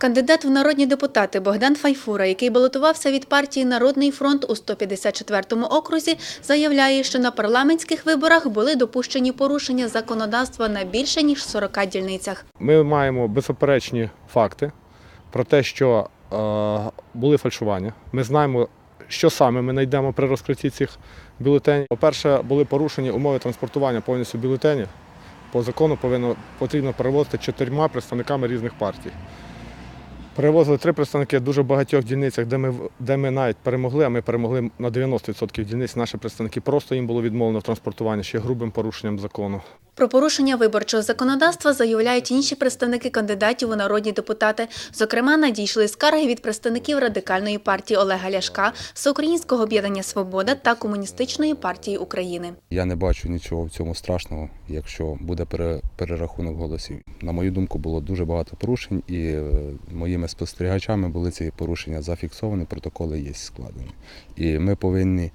Кандидат в народні депутати Богдан Файфура, який балотувався від партії Народний фронт у 154-му окрузі, заявляє, що на парламентських виборах були допущені порушення законодавства на більше ніж 40 дільницях. Ми маємо беззаперечні факти про те, що е, були фальшування. Ми знаємо, що саме ми знайдемо при розкритті цих бюлетенів. По-перше, були порушені умови транспортування повністю бюлетенів. По закону повинно, потрібно перевозити чотирма представниками різних партій. Перевозили три представники в дуже багатьох дільницях, де ми, в- де ми навіть перемогли, а ми перемогли на 90% дільниць. Наші представники просто їм було відмовлено в транспортуванні ще грубим порушенням закону. Про порушення виборчого законодавства заявляють інші представники кандидатів у народні депутати. Зокрема, надійшли скарги від представників радикальної партії Олега Ляшка, Всеукраїнського об'єднання Свобода та Комуністичної партії України. Я не бачу нічого в цьому страшного, якщо буде пере- перерахунок голосів. На мою думку, було дуже багато порушень, і е, моїми спостерігачами були ці порушення зафіксовані, протоколи є складені. І ми повинні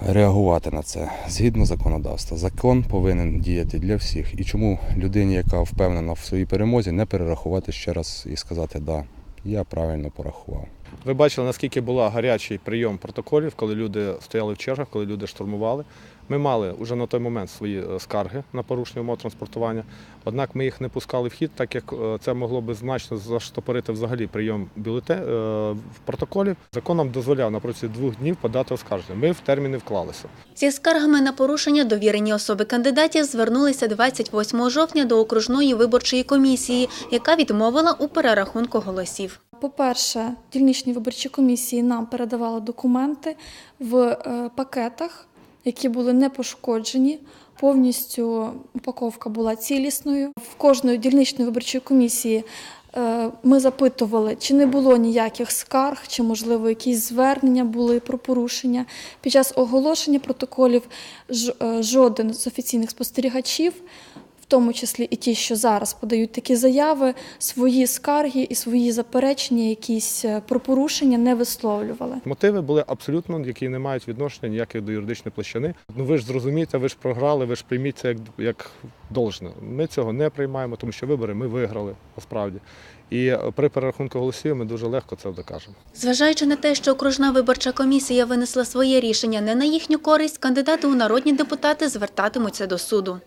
реагувати на це згідно законодавства. Закон повинен діяти для всіх. І чому людині, яка впевнена в своїй перемозі, не перерахувати ще раз і сказати Да, я правильно порахував. Ви бачили, наскільки була гарячий прийом протоколів, коли люди стояли в чергах, коли люди штурмували. Ми мали вже на той момент свої е, скарги на порушення умов транспортування. Однак ми їх не пускали в хід, так як е, це могло би значно заштопорити взагалі прийом бюлете е, в протоколів. Закон нам дозволяв на протязі двох днів подати оскарження. Ми в терміни вклалися. Зі скаргами на порушення довірені особи кандидатів звернулися 28 жовтня до окружної виборчої комісії, яка відмовила у перерахунку голосів. По-перше, дільничні виборчі комісії нам передавали документи в е, пакетах, які були не пошкоджені. Повністю упаковка була цілісною. В кожної дільничної виборчої комісії е, ми запитували, чи не було ніяких скарг, чи, можливо, якісь звернення були про порушення. Під час оголошення протоколів е, жоден з офіційних спостерігачів в тому числі і ті, що зараз подають такі заяви, свої скарги і свої заперечення, якісь е, про порушення не висловлювали. Мотиви були абсолютно, які не мають відношення ніяких до юридичної площини. Ну ви ж зрозумієте, ви ж програли, ви ж прийміть це як, як должне. Ми цього не приймаємо, тому що вибори ми виграли насправді. І е, при перерахунку голосів ми дуже легко це докажемо. Зважаючи на те, що окружна виборча комісія винесла своє рішення не на їхню користь, кандидати у народні депутати звертатимуться до суду.